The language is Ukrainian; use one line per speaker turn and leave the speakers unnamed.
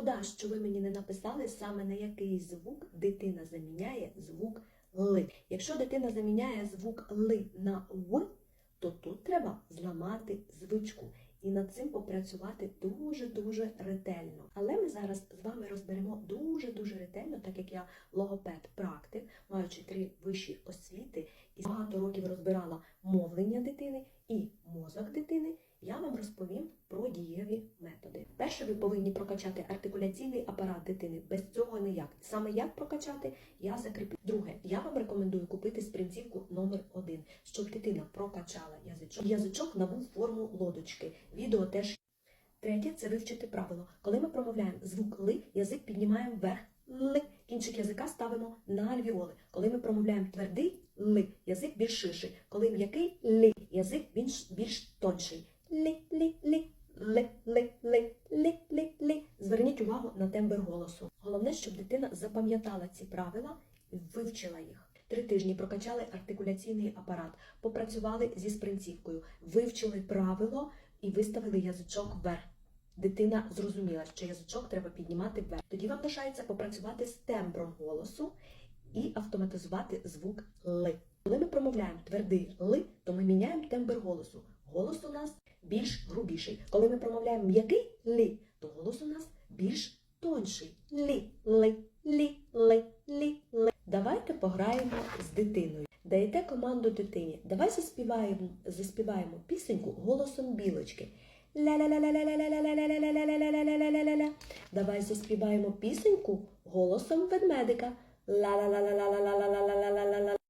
Шкода, що ви мені не написали саме на який звук дитина заміняє звук ли. Якщо дитина заміняє звук ли на в, то тут треба зламати звичку і над цим попрацювати дуже-дуже ретельно. Але ми зараз з вами розберемо дуже-дуже ретельно, так як я логопед-практик, маючи три вищі освіти і багато років розбирала мовлення дитини і мозок дитини, я вам розповім про дієві методи. Перше, ви повинні прокачати артикуляційний апарат дитини. Без цього ніяк. Саме як прокачати, я закріплю. Друге, я вам рекомендую купити спринцівку номер 1 щоб дитина прокачала язичок. Язичок набув форму лодочки. Відео теж. Третє це вивчити правило. Коли ми промовляємо звук ли, язик піднімаємо вверх ли. Кінчик язика ставимо на альвіоли. Коли ми промовляємо твердий ли, язик більш ширший. Коли м'який ли, язик більш, більш тонший. Зверніть увагу на тембр голосу. Головне, щоб дитина запам'ятала ці правила і вивчила їх. Три тижні прокачали артикуляційний апарат, попрацювали зі спринцівкою, вивчили правило і виставили язичок вверх. Дитина зрозуміла, що язичок треба піднімати вверх. Тоді вам лишається попрацювати з тембром голосу і автоматизувати звук ли. Коли ми промовляємо твердий ли, то ми міняємо тембр голосу. Голос у нас більш грубіший. Коли ми промовляємо м'який лі, то голос у нас більш тонший. Лі, ли, лі, ли, лі, ли. Давайте пограємо з дитиною. Даєте команду дитині. Давай заспіваємо, заспіваємо пісеньку голосом білочки. Ля-ля-ля-ля-ля-ля-ля-ля-ля-ля-ля-ля-ля-ля-ля-ля-ля-ля. Давай заспіваємо пісеньку голосом ведмедика. Ла-ла-ла-ла-ла-ла-ла-ла-ла-ла-ла-ла-ла.